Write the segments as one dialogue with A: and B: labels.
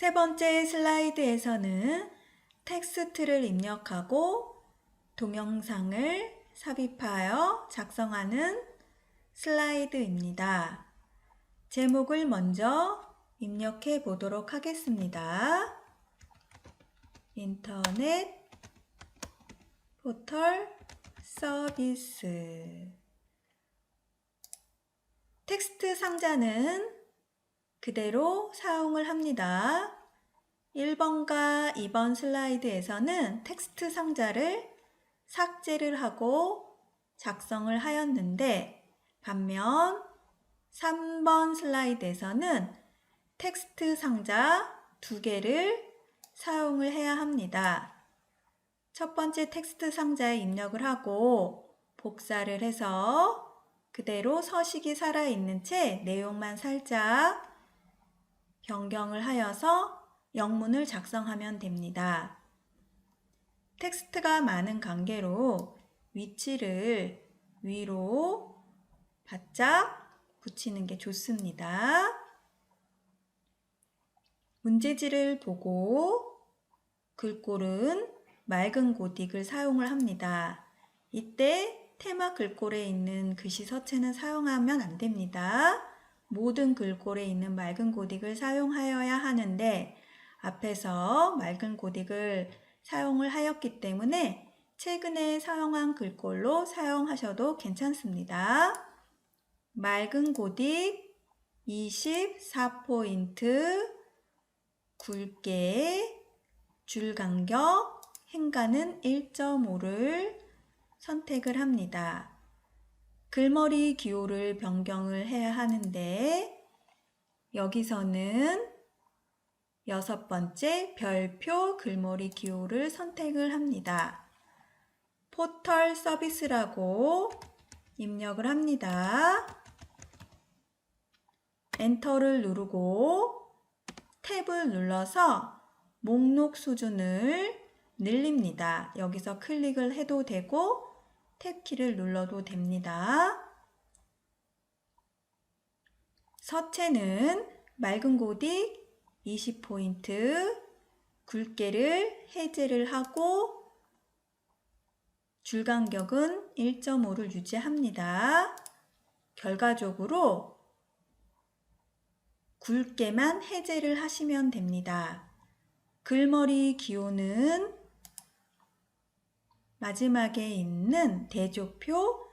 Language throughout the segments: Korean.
A: 세 번째 슬라이드에서는 텍스트를 입력하고 동영상을 삽입하여 작성하는 슬라이드입니다. 제목을 먼저 입력해 보도록 하겠습니다. 인터넷 포털 서비스 텍스트 상자는 그대로 사용을 합니다. 1번과 2번 슬라이드에서는 텍스트 상자를 삭제를 하고 작성을 하였는데 반면 3번 슬라이드에서는 텍스트 상자 두 개를 사용을 해야 합니다. 첫 번째 텍스트 상자에 입력을 하고 복사를 해서 그대로 서식이 살아있는 채 내용만 살짝 변경을 하여서 영문을 작성하면 됩니다. 텍스트가 많은 관계로 위치를 위로 바짝 붙이는 게 좋습니다. 문제지를 보고 글꼴은 맑은 고딕을 사용을 합니다. 이때 테마 글꼴에 있는 글씨 서체는 사용하면 안 됩니다. 모든 글꼴에 있는 맑은 고딕을 사용하여야 하는데 앞에서 맑은 고딕을 사용을 하였기 때문에 최근에 사용한 글꼴로 사용하셔도 괜찮습니다. 맑은 고딕 24포인트 굵게 줄 간격 행간은 1.5를 선택을 합니다. 글머리 기호를 변경을 해야 하는데 여기서는 여섯 번째 별표 글머리 기호를 선택을 합니다. 포털 서비스라고 입력을 합니다. 엔터를 누르고 탭을 눌러서 목록 수준을 늘립니다. 여기서 클릭을 해도 되고 탭키를 눌러도 됩니다. 서체는 맑은 고딕 20포인트 굵게를 해제를 하고 줄 간격은 1.5를 유지합니다. 결과적으로 굵게만 해제를 하시면 됩니다. 글머리 기호는 마지막에 있는 대조표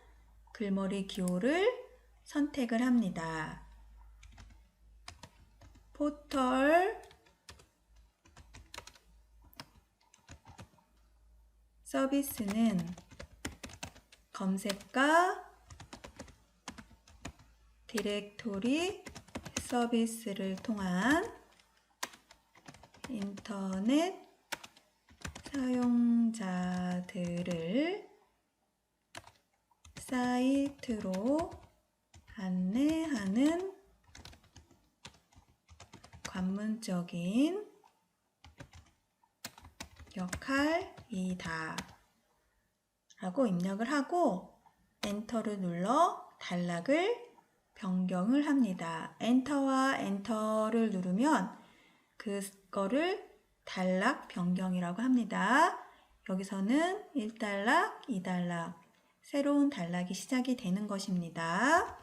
A: 글머리 기호를 선택을 합니다. 포털 서비스는 검색과 디렉토리 서비스를 통한 인터넷 사용자들을 사이트로 안내하는 관문적인 역할이다. 라고 입력을 하고 엔터를 눌러 단락을 변경을 합니다. 엔터와 엔터를 누르면 그거를 단락 변경이라고 합니다. 여기서는 1단락, 2단락, 새로운 단락이 시작이 되는 것입니다.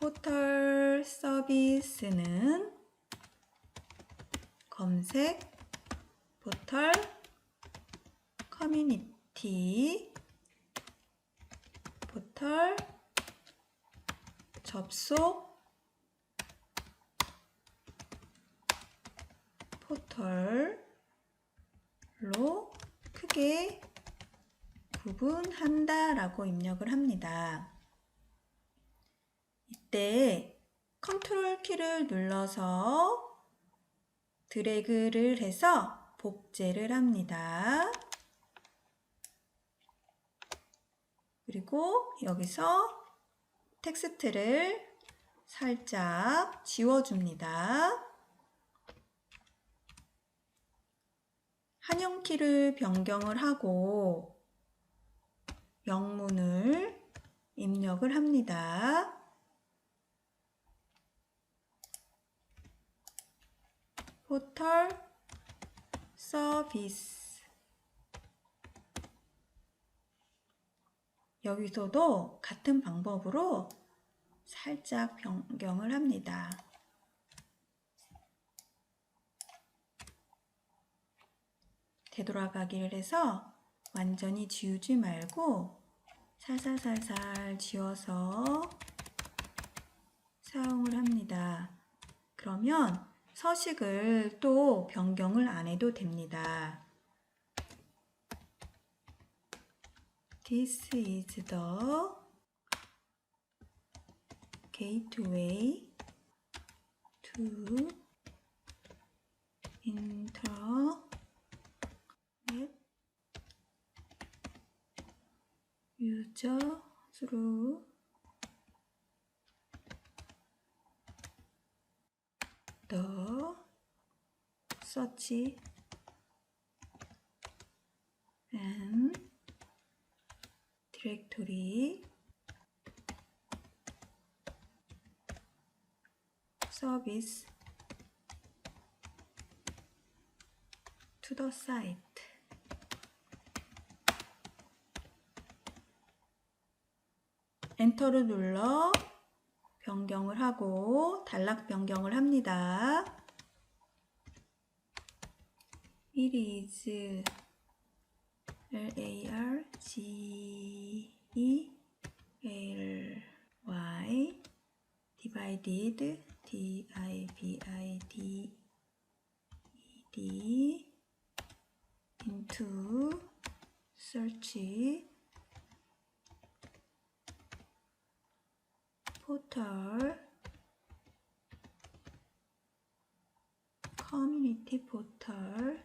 A: 포털 서비스는 검색, 포털, 커뮤니티, 포털, 접속, 포털로 크게 구분한다 라고 입력을 합니다. 이때 컨트롤 키를 눌러서 드래그를 해서 복제를 합니다. 그리고 여기서 텍스트를 살짝 지워줍니다. 한영키를 변경을 하고 영문을 입력을 합니다. 포털 서비스 여기서도 같은 방법으로 살짝 변경을 합니다. 되돌아가기를 해서 완전히 지우지 말고 살살살살 지워서 사용을 합니다. 그러면 서식을 또 변경을 안 해도 됩니다. This is the gateway to internet through the search and directory service to the site. 엔터를 눌러 변경을 하고 단락 변경을 합니다. It is L A R G E L Y divided D I V I D E D into search 포털 커뮤니티 포털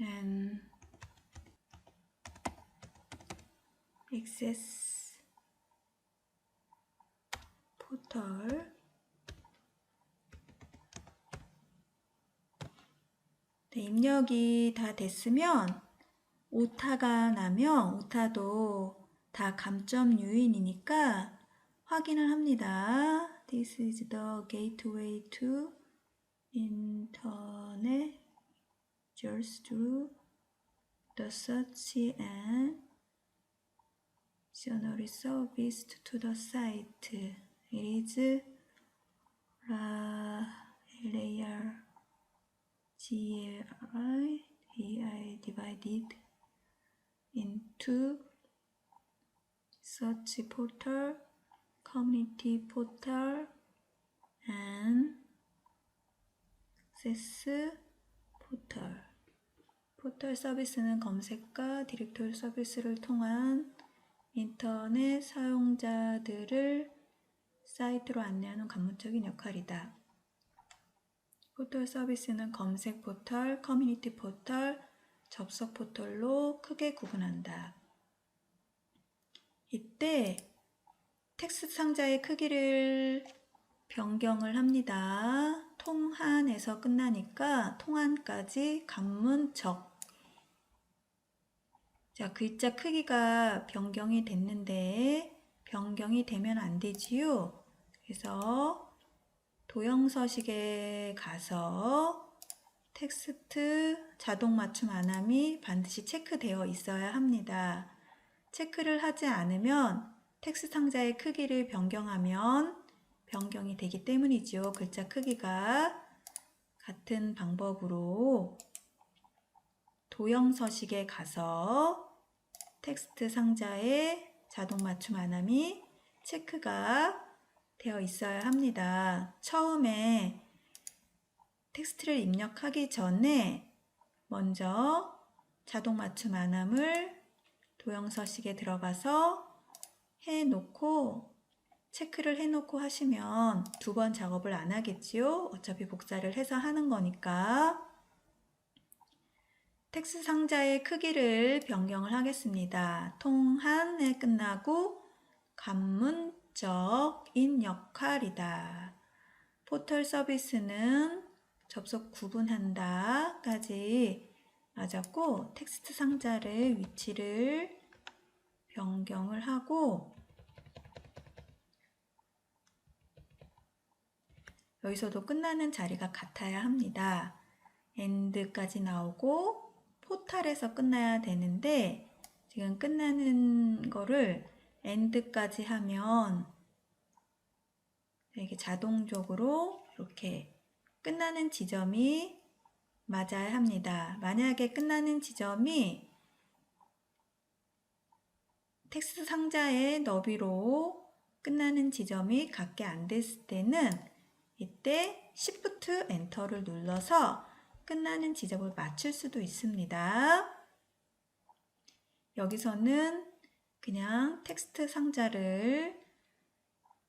A: and access 포털 네, 입력이 다 됐으면 오타가 나면 오타도 다 감점 유인이니까 확인을 합니다. This is the gateway to internet just through the search and dictionary service to the site. It is la, LAR GLI AI divided into search portal, community portal, and access portal. 포털 서비스는 검색과 디렉토리 서비스를 통한 인터넷 사용자들을 사이트로 안내하는 관문적인 역할이다. 포털 서비스는 검색 포털, 커뮤니티 포털, 접속 포털로 크게 구분한다. 이때 텍스트 상자의 크기를 변경을 합니다. 통한에서 끝나니까 통한까지 관문적. 자, 글자 크기가 변경이 됐는데 변경이 되면 안 되지요. 그래서 도형서식에 가서 텍스트 자동 맞춤 안함이 반드시 체크되어 있어야 합니다. 체크를 하지 않으면 텍스트 상자의 크기를 변경하면 변경이 되기 때문이죠. 글자 크기가 같은 방법으로 도형 서식에 가서 텍스트 상자에 자동 맞춤 안함이 체크가 되어 있어야 합니다. 처음에 텍스트를 입력하기 전에 먼저 자동 맞춤 안함을 도형 서식에 들어가서 해 놓고 체크를 해놓고 하시면 두 번 작업을 안 하겠지요? 어차피 복사를 해서 하는 거니까. 텍스트 상자의 크기를 변경을 하겠습니다. 통한에 끝나고 관문 적인 역할이다. 포털 서비스는 접속 구분한다까지 맞았고 텍스트 상자를 위치를 변경을 하고 여기서도 끝나는 자리가 같아야 합니다. end까지 나오고 포탈에서 끝나야 되는데 지금 끝나는 거를 end까지 하면 이게 자동적으로 이렇게 끝나는 지점이 맞아야 합니다. 만약에 끝나는 지점이 텍스트 상자의 너비로 끝나는 지점이 같게 안 됐을 때는 이때 Shift 엔터를 눌러서 끝나는 지점을 맞출 수도 있습니다. 여기서는 그냥 텍스트 상자를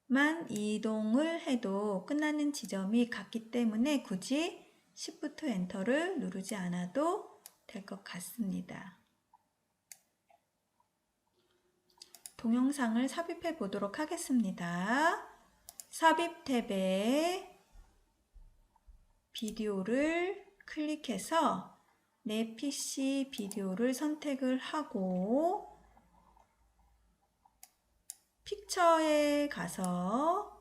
A: 만 이동을 해도 끝나는 지점이 같기 때문에 굳이 Shift 엔터를 누르지 않아도 될 것 같습니다. 동영상을 삽입해 보도록 하겠습니다. 삽입 탭에 비디오를 클릭해서 내 PC 비디오를 선택을 하고 픽처에 가서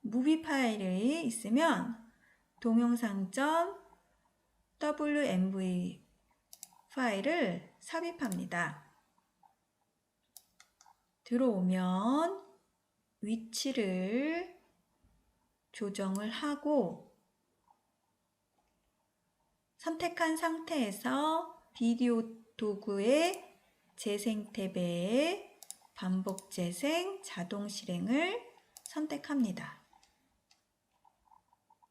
A: 무비 파일이 있으면 동영상.wmv 파일을 삽입합니다. 들어오면 위치를 조정을 하고 선택한 상태에서 비디오 도구의 재생 탭에 반복 재생 자동 실행을 선택합니다.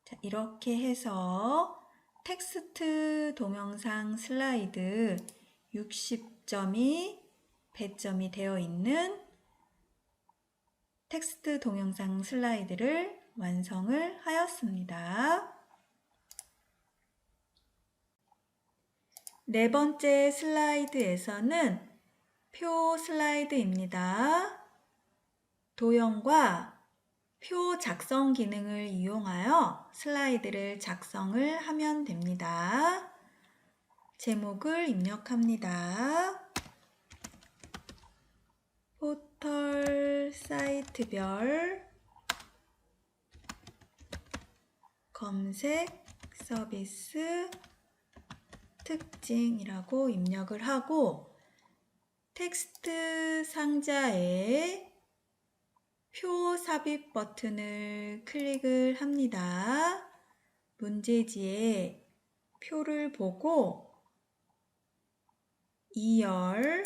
A: 자, 이렇게 해서 텍스트 동영상 슬라이드 60점이 배점이 되어 있는 텍스트 동영상 슬라이드를 완성을 하였습니다. 네 번째 슬라이드에서는 표 슬라이드입니다. 도형과 표 작성 기능을 이용하여 슬라이드를 작성을 하면 됩니다. 제목을 입력합니다. 포털 사이트별 검색 서비스 특징이라고 입력을 하고 텍스트 상자에 표 삽입 버튼을 클릭을 합니다. 문제지에 표를 보고 2열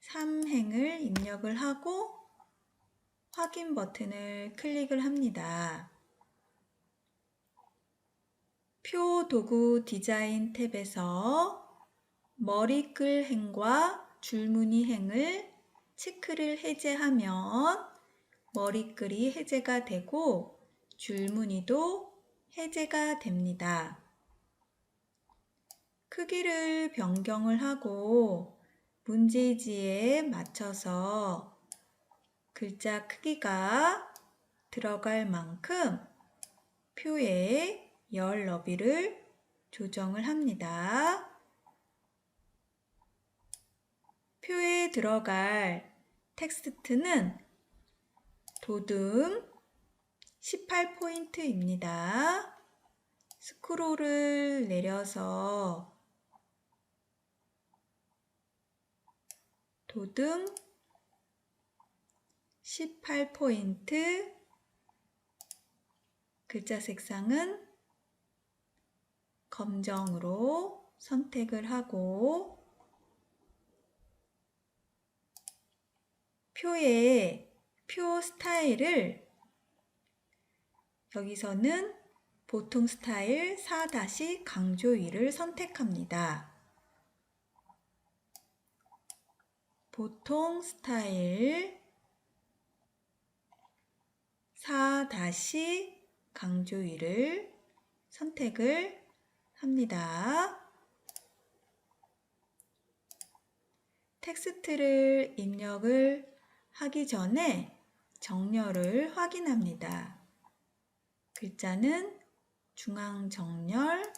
A: 3행을 입력을 하고 확인 버튼을 클릭을 합니다. 표 도구 디자인 탭에서 머리글 행과 줄무늬 행을 체크를 해제하면 머리글이 해제가 되고 줄무늬도 해제가 됩니다. 크기를 변경을 하고 문제지에 맞춰서 글자 크기가 들어갈 만큼 표의 열 너비를 조정을 합니다. 표에 들어갈 텍스트는 도듬 18포인트입니다. 스크롤을 내려서 도듬 18포인트 글자 색상은 검정으로 선택을 하고 표의 표 스타일을 여기서는 보통 스타일 4 강조 2를 선택합니다. 보통 스타일 4 강조 1을 선택을 합니다. 텍스트를 입력을 하기 전에 정렬을 확인합니다. 글자는 중앙 정렬,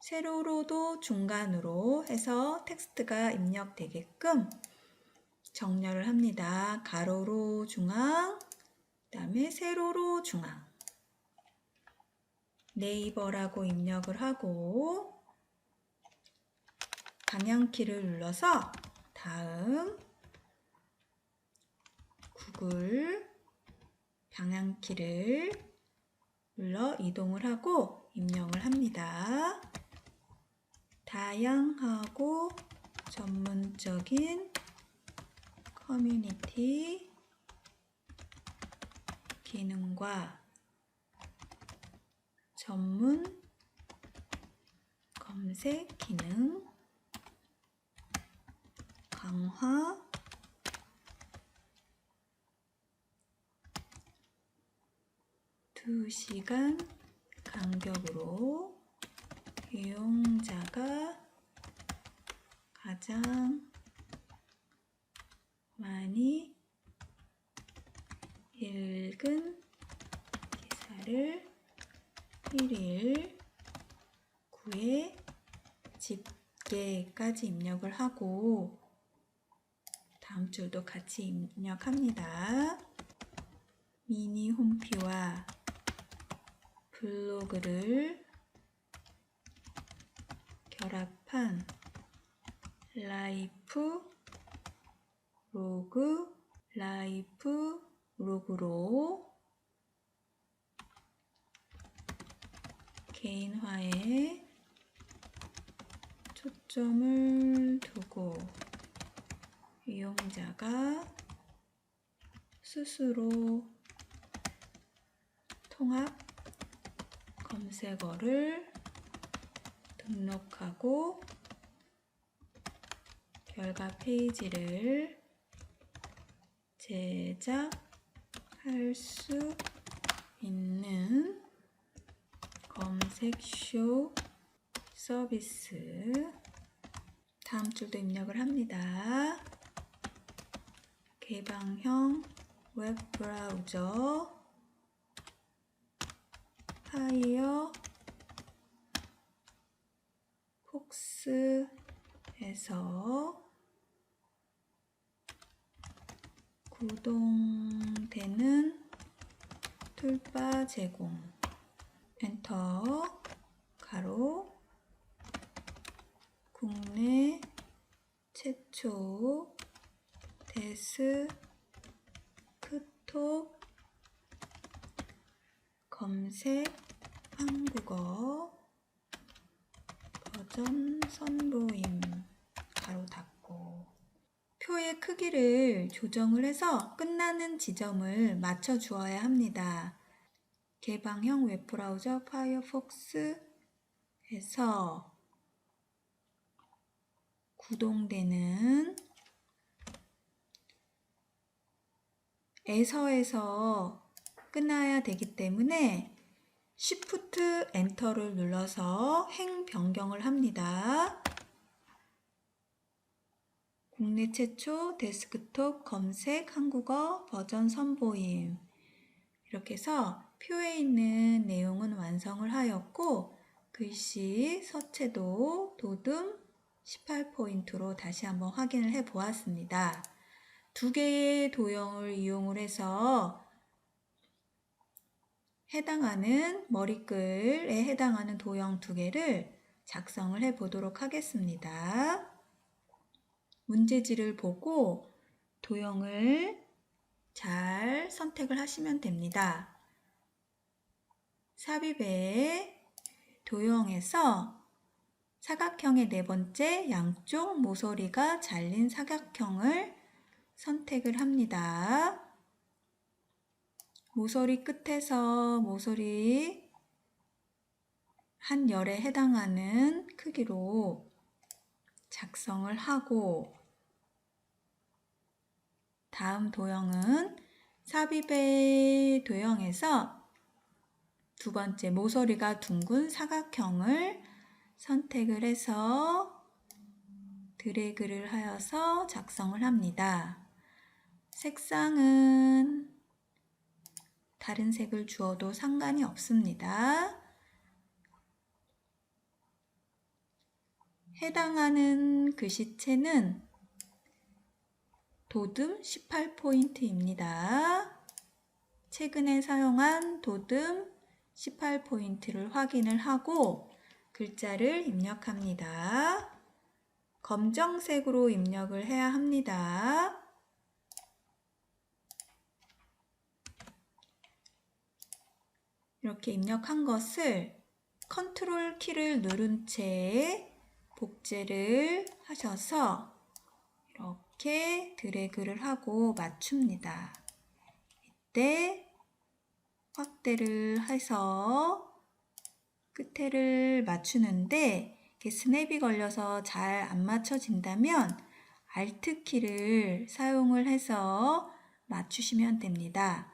A: 세로로도 중간으로 해서 텍스트가 입력되게끔 정렬을 합니다. 가로로 중앙, 그 다음에 세로로 중앙. 네이버라고 입력을 하고 방향키를 눌러서 다음 구글 방향키를 눌러 이동을 하고 입력을 합니다. 다양하고 전문적인 커뮤니티 기능과 전문 검색 기능 강화 두시간 간격으로 이용자가 가장 많이 읽은 기사를 1일 9회 집계까지 입력을 하고 다음 줄도 같이 입력합니다. 미니 홈피와 블로그를 결합한 라이프 로그 라이프 로그로 개인화에 초점을 두고 이용자가 스스로 통합 검색어를 등록하고 결과 페이지를 제작할 수 있는 검색쇼 서비스 다음 줄도 입력을 합니다. 개방형 웹 브라우저 파이어 폭스에서 구동되는 툴바 제공 엔터 가로 국내 최초 데스크톱 검색 한국어 버전 선보임 가로 닫고 표의 크기를 조정을 해서 끝나는 지점을 맞춰 주어야 합니다. 개방형 웹브라우저 파이어폭스에서 구동되는 에서에서 끝나야 되기 때문에 Shift 엔터를 눌러서 행 변경을 합니다. 국내 최초 데스크톱 검색 한국어 버전 선보임 이렇게 해서 표에 있는 내용은 완성을 하였고 글씨 서체도 도듬 18포인트로 다시 한번 확인을 해 보았습니다. 두 개의 도형을 이용을 해서 해당하는 머리글에 해당하는 도형 두 개를 작성을 해 보도록 하겠습니다. 문제지를 보고 도형을 잘 선택을 하시면 됩니다. 삽입의 도형에서 사각형의 네 번째 양쪽 모서리가 잘린 사각형을 선택을 합니다. 모서리 끝에서 모서리 한 열에 해당하는 크기로 작성을 하고 다음 도형은 삽입의 도형에서 두 번째 모서리가 둥근 사각형을 선택을 해서 드래그를 하여서 작성을 합니다. 색상은 다른 색을 주어도 상관이 없습니다. 해당하는 글씨체는 도듬 18포인트입니다. 최근에 사용한 도듬 18포인트를 확인을 하고 글자를 입력합니다. 검정색으로 입력을 해야 합니다. 이렇게 입력한 것을 컨트롤 키를 누른 채 복제를 하셔서 이렇게 드래그를 하고 맞춥니다. 이때 확대를 해서 끝에를 맞추는데 스냅이 걸려서 잘 안 맞춰진다면 Alt 키를 사용을 해서 맞추시면 됩니다.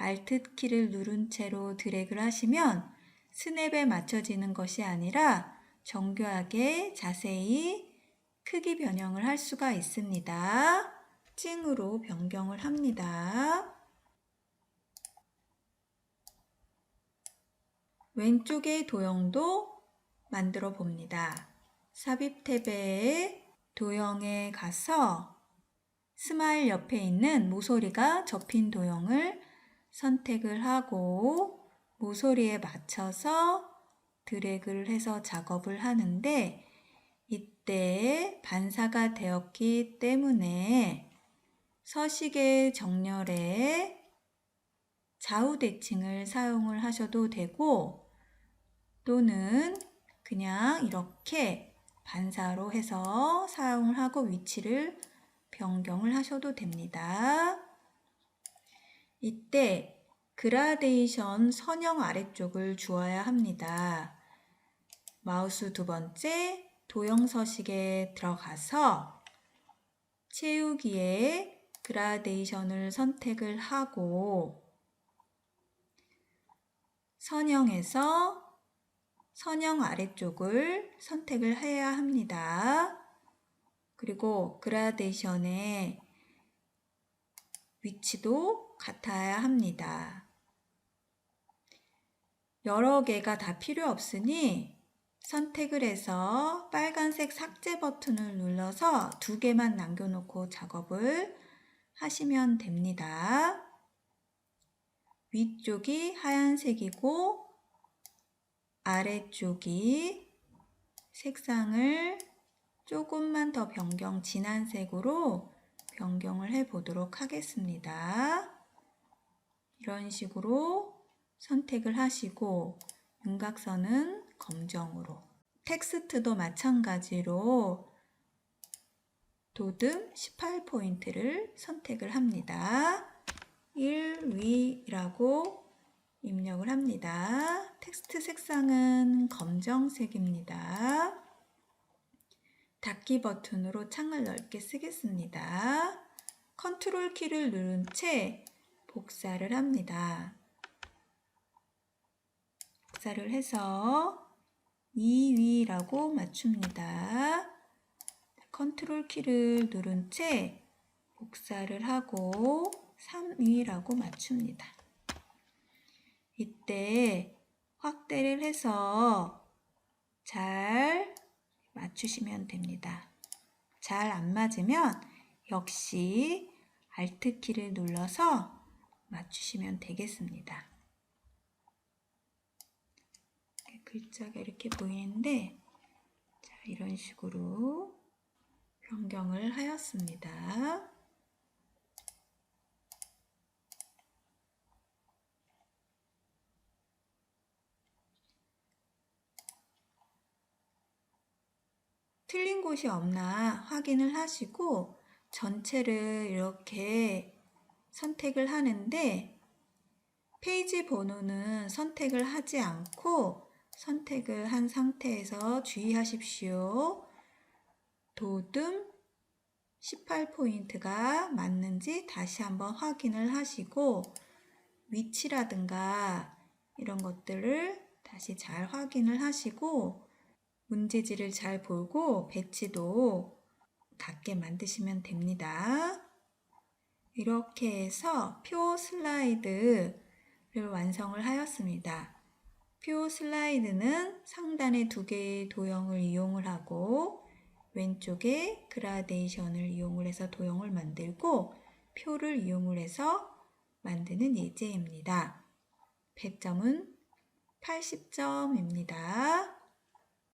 A: Alt 키를 누른 채로 드래그를 하시면 스냅에 맞춰지는 것이 아니라 정교하게 자세히 크기 변형을 할 수가 있습니다. 찡으로 변경을 합니다. 왼쪽의 도형도 만들어 봅니다. 삽입 탭에 도형에 가서 스마일 옆에 있는 모서리가 접힌 도형을 선택을 하고 모서리에 맞춰서 드래그를 해서 작업을 하는데 이때 반사가 되었기 때문에 서식의 정렬에 좌우 대칭을 사용을 하셔도 되고 또는 그냥 이렇게 반사로 해서 사용을 하고 위치를 변경을 하셔도 됩니다. 이때 그라데이션 선형 아래쪽을 주어야 합니다. 마우스 두 번째 도형 서식에 들어가서 채우기에 그라데이션을 선택을 하고 선형에서 선형 아래쪽을 선택을 해야 합니다. 그리고 그라데이션의 위치도 같아야 합니다. 여러 개가 다 필요 없으니 선택을 해서 빨간색 삭제 버튼을 눌러서 두 개만 남겨놓고 작업을 하시면 됩니다. 위쪽이 하얀색이고 아래쪽이 색상을 조금만 더 변경 진한 색으로 변경을 해 보도록 하겠습니다. 이런 식으로 선택을 하시고 윤곽선은 검정으로 텍스트도 마찬가지로 도듬 18포인트를 선택을 합니다. 1위라고 입력을 합니다. 텍스트 색상은 검정색입니다. 닫기 버튼으로 창을 넓게 쓰겠습니다. 컨트롤 키를 누른 채 복사를 합니다. 복사를 해서 2위라고 맞춥니다. 컨트롤 키를 누른 채 복사를 하고 3위라고 맞춥니다. 이때 확대를 해서 잘 맞추시면 됩니다. 잘 안 맞으면 역시 Alt 키를 눌러서 맞추시면 되겠습니다. 글자가 이렇게 보이는데 자, 이런 식으로 변경을 하였습니다. 틀린 곳이 없나 확인을 하시고 전체를 이렇게 선택을 하는데 페이지 번호는 선택을 하지 않고 선택을 한 상태에서 주의하십시오. 도듬 18포인트가 맞는지 다시 한번 확인을 하시고 위치라든가 이런 것들을 다시 잘 확인을 하시고 문제지를 잘 보고 배치도 같게 만드시면 됩니다. 이렇게 해서 표 슬라이드를 완성을 하였습니다. 표 슬라이드는 상단에 두 개의 도형을 이용을 하고 왼쪽에 그라데이션을 이용을 해서 도형을 만들고 표를 이용을 해서 만드는 예제입니다. 100점은 80점입니다.